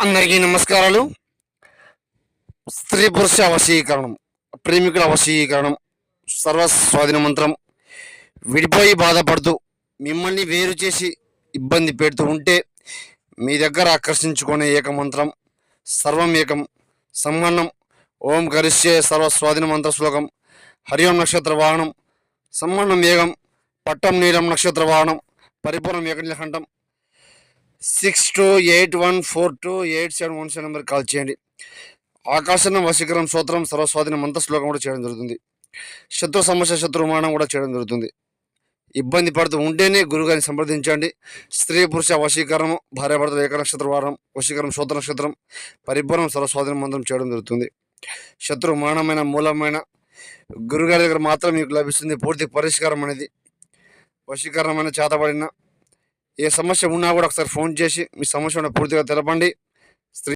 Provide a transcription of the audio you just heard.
అందరికీ నమస్కారాలు. స్త్రీ పురుష వశీకరణం ప్రేమికుల వశీకరణం సర్వ స్వాధీన మంత్రం. విడిపోయి బాధపడుతూ మిమ్మల్ని వేరు చేసి ఇబ్బంది పెడుతూ ఉంటే మీ దగ్గర ఆకర్షించుకునే ఏక మంత్రం సర్వం ఏకం సంహన్నం ఓం గరిష్యే సర్వ స్వాధీన మంత్ర శ్లోకం. హరియం నక్షత్ర వాహనం సంహన్నం ఏకం పట్టం నీలం నక్షత్ర వాహనం పరిపూర్ణం ఏకనిలకంఠం. Six two eight one four two eight seven one seven number call చేయండి. ఆకాశనం వశీకరం సూత్రం సర్వస్వాధీనం అంత శ్లోకం కూడా చేయడం జరుగుతుంది. శత్రు సమస్య శత్రుమానం కూడా చేయడం జరుగుతుంది. ఇబ్బంది పడుతూ ఉంటేనే గురుగారిని సంప్రదించండి. స్త్రీ పురుష వశీకరణం భార్యాభర్తలు ఏకనక్షత్ర వారం వశీకరం సూత్ర నక్షత్రం పరిపూర్ణం సర్వస్వాధీనం మంత్రం చేయడం జరుగుతుంది. శత్రు మానమైన మూలమైన గురుగారి దగ్గర మాత్రం మీకు లభిస్తుంది. పూర్తి పరిష్కారం అనేది. వశీకరణమైన చేతబడిన ఏ సమస్య ఉన్నా కూడా ఒకసారి ఫోన్ చేసి మీ సమస్య పూర్తిగా తెలపండి.